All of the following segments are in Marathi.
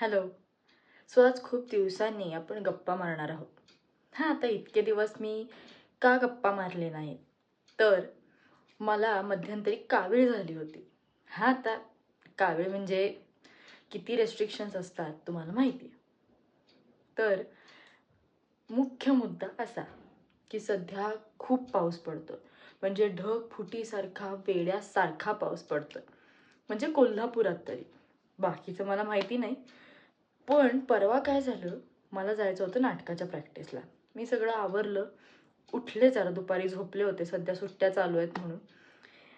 हॅलो. सो आज खूप दिवसांनी आपण गप्पा मारणार आहोत. हां आता इतके दिवस मी का गप्पा मारले नाही तर मला मध्यंतरी कावीळ झाली होती. हां आता कावीळ म्हणजे किती रेस्ट्रिक्शन्स असतात तुम्हाला माहिती आहे. तर मुख्य मुद्दा असा की सध्या खूप पाऊस पडतो म्हणजे ढग फुटीसारखा वेड्यासारखा पाऊस पडतो म्हणजे कोल्हापुरात तरी. बाकीचं मला माहिती नाही. पण परवा काय झालं? मला जायचं होतं नाटकाच्या प्रॅक्टिसला मी सगळं आवरलं. उठले जरा दुपारी झोपले होते. सध्या सुट्ट्या चालू आहेत म्हणून.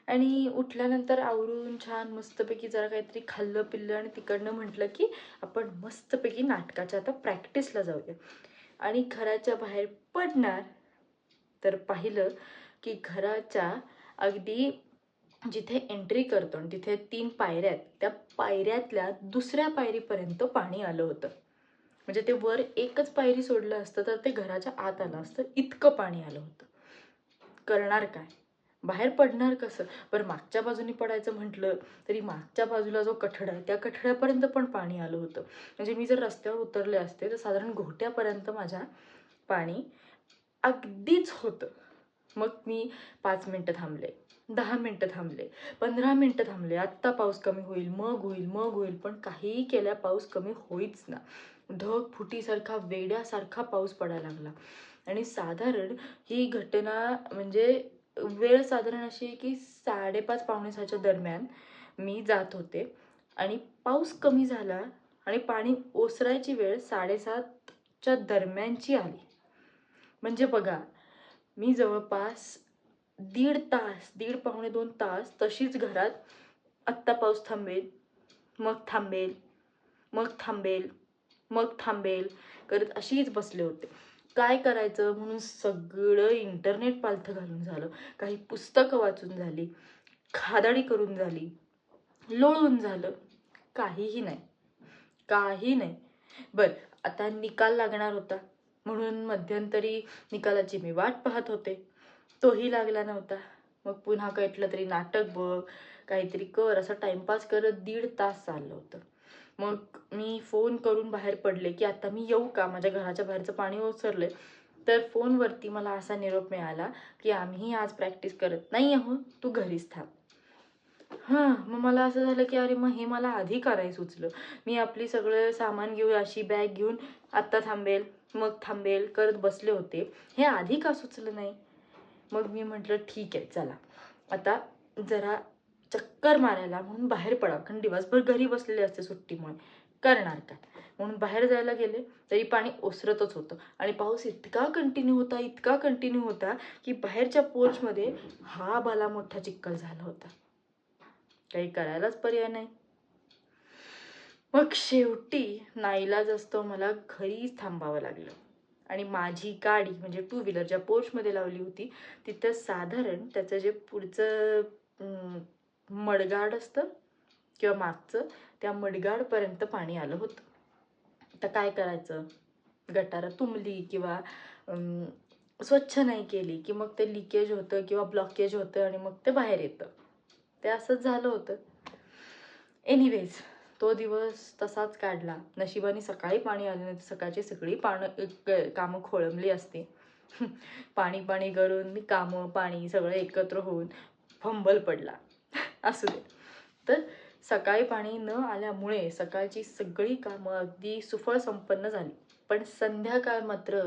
आणि उठल्यानंतर आवरून छान मस्तपैकी जरा काहीतरी खाल्लं पिल्लं आणि तिकडनं म्हटलं की आपण मस्तपैकी नाटकाच्या आता प्रॅक्टिसला जाऊया. आणि घराच्या बाहेर पडणार. तर पाहिलं की घराच्या अगदी जिथे एंट्री करतो आणि तिथे तीन पायऱ्या आहेत त्या पायऱ्यातल्या दुसऱ्या पायरीपर्यंत पाणी आलं होतं. म्हणजे ते वर एकच पायरी सोडलं असतं तर ते घराच्या आत आलं असतं इतकं पाणी आलं होतं. करणार काय? बाहेर पडणार कसं? बरं मागच्या बाजूनी पडायचं म्हटलं तरी मागच्या बाजूला जो कठडा आहे त्या कठड्यापर्यंत पण पाणी आलं होतं. म्हणजे मी जर रस्त्यावर उतरले असते तर साधारण घोट्यापर्यंत माझ्या पाणी अगदीच होतं. मग मी पाच मिनटं थांबले. दहा मिनटं थांबले. पंधरा मिनटं थांबले. आत्ता पाऊस कमी होईल मग होईल मग होईल पण काहीही केल्या पाऊस कमी होईच ना. ढग फुटीसारखा वेड्यासारखा पाऊस पडायला लागला. आणि साधारण ही घटना म्हणजे वेळ साधारण अशी आहे की साडेपाच पावणे सहाच्या दरम्यान मी जात होते. आणि पाऊस कमी झाला आणि पाणी ओसरायची वेळ साडेसातच्या दरम्यानची आली. म्हणजे बघा मी जवळपास दीड तास दीड पावणे दोन तास तशीच घरात आत्ता पाऊस थांबेल मग थांबेल मग थांबेल मग थांबेल करत अशीच बसले होते. काय करायचं म्हणून सगळं इंटरनेट पालथं घालून झालं. काही पुस्तकं वाचून झाली खादाडी करून झाली लोळून झालं. काहीही नाही काही नाही. बरं आता निकाल लागणार होता. म्हणून मध्यंतरी निकालाची मी वाट पाहत होते. तोही लागला नव्हता. मग पुन्हा कैटलं तरी नाटक बघ काहीतरी कर असं टाइमपास करत दीड तास चाललं होतं. मग मी फोन करून बाहेर पडले की आता मी येऊ का? माझ्या घराच्या बाहेरचं पाणी ओसरलंय. तर फोनवरती मला असा निरोप मिळाला की आम्ही आज प्रॅक्टिस करत नाही आहोत तू घरीच थांब. हां मग मला असं झालं की अरे मग हे मला आधी करायला सुचलं मी आपली सगळं सामान घेऊन अशी बॅग घेऊन आत्ता थांबेल मग थांबेल करत बसले होते. हे आधी का सुचलं नाही? मग मी म्हटलं ठीक आहे चला. आता जरा चक्कर मारायला म्हणून बाहेर पडा कारण दिवसभर घरी बसलेले असते सुट्टीमुळे. करणार काय? म्हणून बाहेर जायला गेले तरी पाणी ओसरतच होतं. आणि पाऊस इतका कंटिन्यू होता इतका कंटिन्यू होता की बाहेरच्या पोर्चमध्ये हा भला मोठा चिक्कल झाला होता. काही करायलाच पर्याय नाही. मग शेवटी नाईलाज असतो मला घरीच थांबावं लागलं. आणि माझी गाडी म्हणजे टू व्हीलर ज्या पोर्चमध्ये लावली होती तिथं साधारण त्याचं जे पुढचं मडगाड असतं किंवा मागचं त्या मडगाडपर्यंत पाणी आलं होतं. आता काय करायचं? गटारा तुंबली किंवा स्वच्छ नाही केली की मग ते लिकेज होतं किंवा ब्लॉकेज होतं आणि मग ते बाहेर येतं. ते असंच झालं होतं. एनिवेज तो दिवस तसाच काढला. नशिबाने सकाळी पाणी आले नाही सकाळची सगळी पानं कामं खोळंबली असती. पाणी पाणी करून मी कामं पाणी सगळं एकत्र होऊन फंबल पडला. असू दे. तर सकाळी पाणी न आल्यामुळे सकाळची सगळी कामं अगदी सुफळ संपन्न झाली. पण संध्याकाळ मात्र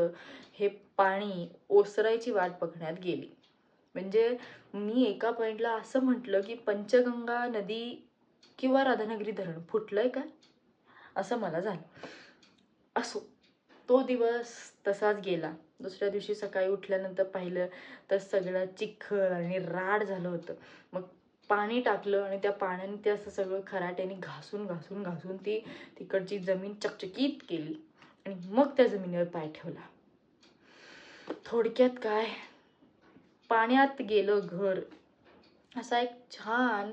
हे पाणी ओसरायची वाट बघण्यात गेली. म्हणजे मी एका पॉईंटला असं म्हटलं की पंचगंगा नदी किंवा राधानगरी धरण फुटलंय काय? असं मला झालं. असो. तो दिवस तसाच गेला. दुसऱ्या दिवशी सकाळी उठल्यानंतर पाहिलं तर सगळं चिखल आणि राड झालं होतं. मग पाणी टाकलं आणि त्या पाण्याने ते असं सगळं खराट्याने घासून घासून घासून ती तिकडची जमीन चकचकीत केली आणि मग त्या जमिनीवर पाय ठेवला. थोडक्यात काय? पाण्यात गेलं घर. असा एक छान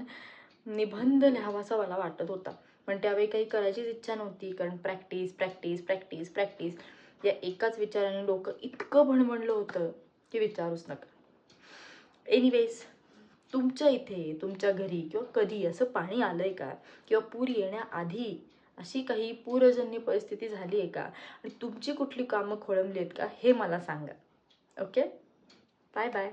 निबंध लिहावासा मला वाटत होता. पण त्यावेळी काही करायचीच इच्छा नव्हती कारण प्रॅक्टिस प्रॅक्टिस प्रॅक्टिस प्रॅक्टिस या एकाच विचाराने डोकं इतकं भणभणलं होतं की विचारूच नका. एनिवेज तुमच्या इथे तुमच्या घरी किंवा कधी असं पाणी आलं आहे का? किंवा पूर येण्याआधी अशी काही पूरजन्य परिस्थिती झाली आहे का? आणि तुमची कुठली कामं खोळंबली आहेत का? हे मला सांगा. Okay bye bye